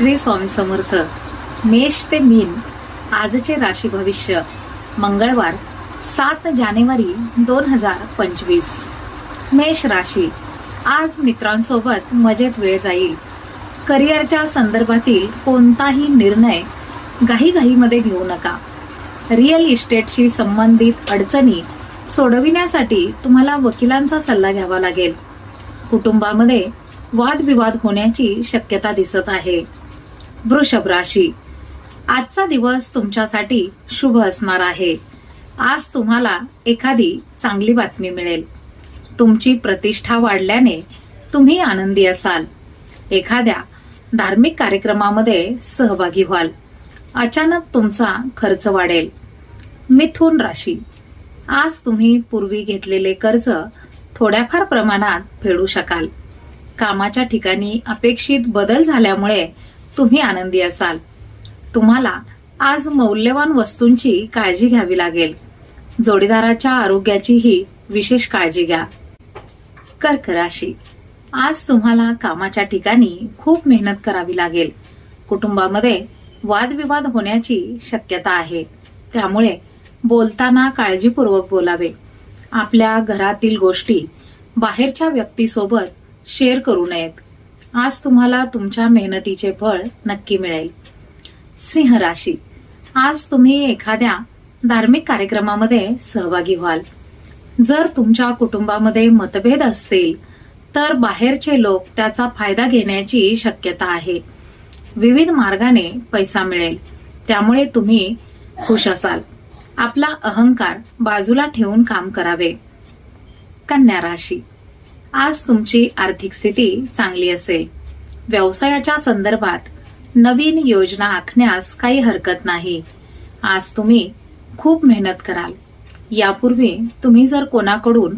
श्री स्वामी समर्थ. मेष ते मीन आजचे राशी भविष्य मंगळवार सात जानेवारी दोन हजार पंचवीस. मेष राशी आज मित्रांसोबत मजेत वेळ जाईल. करिअरच्या संदर्भातील कोणताही निर्णय घाईघाईमध्ये घेऊ नका. रिअल इस्टेटशी संबंधित अडचणी सोडविण्यासाठी तुम्हाला वकिलांचा सल्ला घ्यावा लागेल. कुटुंबामध्ये वादविवाद होण्याची शक्यता दिसत आहे. वृषभ राशी. आजचा दिवस तुमच्यासाठी शुभ असणार आहे. आज तुम्हाला एखादी चांगली बातमी मिळेल. तुमची प्रतिष्ठा वाढल्याने तुम्ही आनंदी असाल. एखाद्या धार्मिक कार्यक्रमामध्ये सहभागी व्हाल. अचानक तुमचा खर्च वाढेल. मिथुन राशी. आज तुम्ही पूर्वी घेतलेले कर्ज थोड्याफार प्रमाणात फेडू शकाल. कामाच्या ठिकाणी अपेक्षित बदल झाल्यामुळे तुम्ही आनंदी असाल. तुम्हाला आज मौल्यवान वस्तूंची काळजी घ्यावी लागेल. जोडीदाराच्या आरोग्याचीही विशेष काळजी घ्या. कर्क राशी आज तुम्हाला कामाच्या ठिकाणी खूप मेहनत करावी लागेल. कुटुंबामध्ये वादविवाद होण्याची शक्यता आहे. त्यामुळे बोलताना काळजीपूर्वक बोलावे. आपल्या घरातील गोष्टी बाहेरच्या व्यक्तीसोबत शेअर करू नयेत. आज तुम्हाला तुमच्या मेहनतीचे फळ नक्की मिळेल. सिंह राशी. आज तुम्ही एखाद्या धार्मिक कार्यक्रमामध्ये सहभागी व्हाल. जर तुमच्या कुटुंबामध्ये मतभेद असतील तर बाहेरचे लोक त्याचा फायदा घेण्याची शक्यता आहे. विविध मार्गाने पैसा मिळेल. त्यामुळे तुम्ही खुश असाल. आपला अहंकार बाजूला ठेवून काम करावे. कन्या राशी. आज तुमची आर्थिक स्थिती चांगली असेल. व्यवसायाच्या संदर्भात नवीन योजना आखण्यास काही हरकत नाही. आज तुम्ही खूप मेहनत कराल. यापूर्वी तुम्ही जर कोणाकडून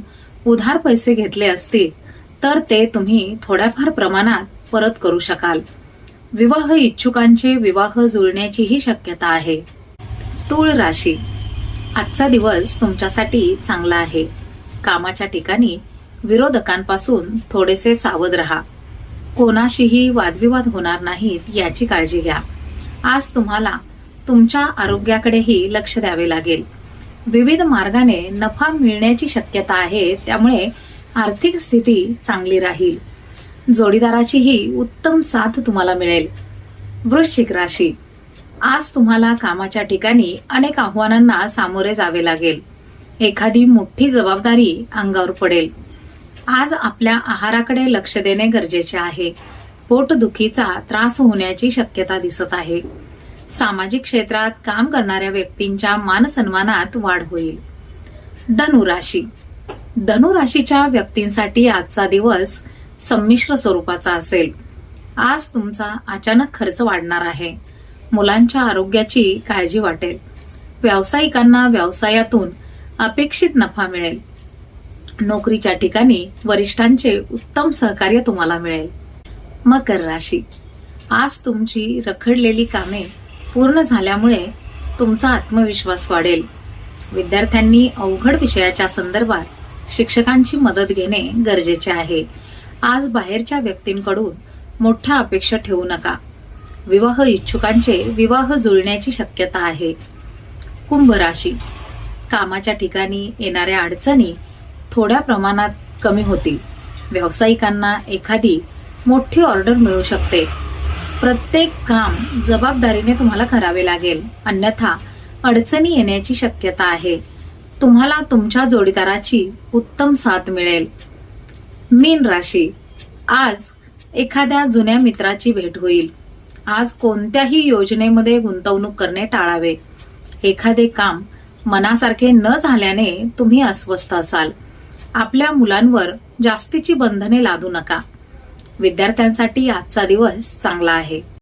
उधार पैसे घेतले असतील तर ते तुम्ही थोड्याफार प्रमाणात परत करू शकाल. विवाह इच्छुकांचे विवाह जुळण्याचीही शक्यता आहे. तूळ राशी. आजचा दिवस तुमच्यासाठी चांगला आहे. कामाच्या ठिकाणी विरोधकांपासून थोडेसे सावध रहा. कोणाशीही वादविवाद होणार नाहीत याची काळजी घ्या. आज तुम्हाला तुमच्या आरोग्याकडेही लक्ष द्यावे लागेल. विविध मार्गाने नफा मिळण्याची शक्यता आहे त्यामुळे आर्थिक स्थिती चांगली राहील. जोडीदाराचीही उत्तम साथ तुम्हाला मिळेल. वृश्चिक राशी. आज तुम्हाला कामाच्या ठिकाणी अनेक आव्हानांना सामोरे जावे लागेल. एखादी मोठी जबाबदारी अंगावर पडेल. आज आपल्या आहाराकडे लक्ष देणे गरजेचे आहे. पोटदुखीचा त्रास होण्याची शक्यता दिसत आहे. सामाजिक क्षेत्रात काम करणाऱ्या व्यक्तींच्या मानसन्मानात वाढ होईल. धनुराशी. धनुराशीच्या व्यक्तींसाठी आजचा दिवस संमिश्र स्वरूपाचा असेल. आज तुमचा अचानक खर्च वाढणार आहे. मुलांच्या आरोग्याची काळजी वाटेल. व्यावसायिकांना व्यवसायातून अपेक्षित नफा मिळेल. नोकरीच्या ठिकाणी वरिष्ठांचे उत्तम सहकार्य तुम्हाला मिळेल. मकर राशी. आज तुमची रखडलेली कामे पूर्ण झाल्यामुळे तुमचा आत्मविश्वास वाढेल. विद्यार्थ्यांनी अवघड विषयाच्या संदर्भात शिक्षकांची मदत घेणे गरजेचे आहे. आज बाहेरच्या व्यक्तींकडून मोठ्या अपेक्षा ठेवू नका. विवाह इच्छुकांचे विवाह जुळण्याची शक्यता आहे. कुंभ राशी. कामाच्या ठिकाणी येणाऱ्या अडचणी थोड्या प्रमाणात कमी होतील. व्यावसायिकांना एखादी मोठी ऑर्डर मिळू शकते. प्रत्येक काम जबाबदारीने तुम्हाला करावे लागेल. अन्यथा अडचणी येण्याची शक्यता आहे. तुम्हाला तुमच्या जोडीदाराची उत्तम साथ मिळेल. मीन राशी. आज एखाद्या जुन्या मित्राची भेट होईल. आज कोणत्याही योजनेमध्ये गुंतवणूक करणे टाळावे. एखादे काम मनासारखे न झाल्याने तुम्ही अस्वस्थ असाल. आपल्या मुलांवर जास्तीची बंधने लादू नका. विद्यार्थ्यांसाठी आजचा दिवस चांगला आहे.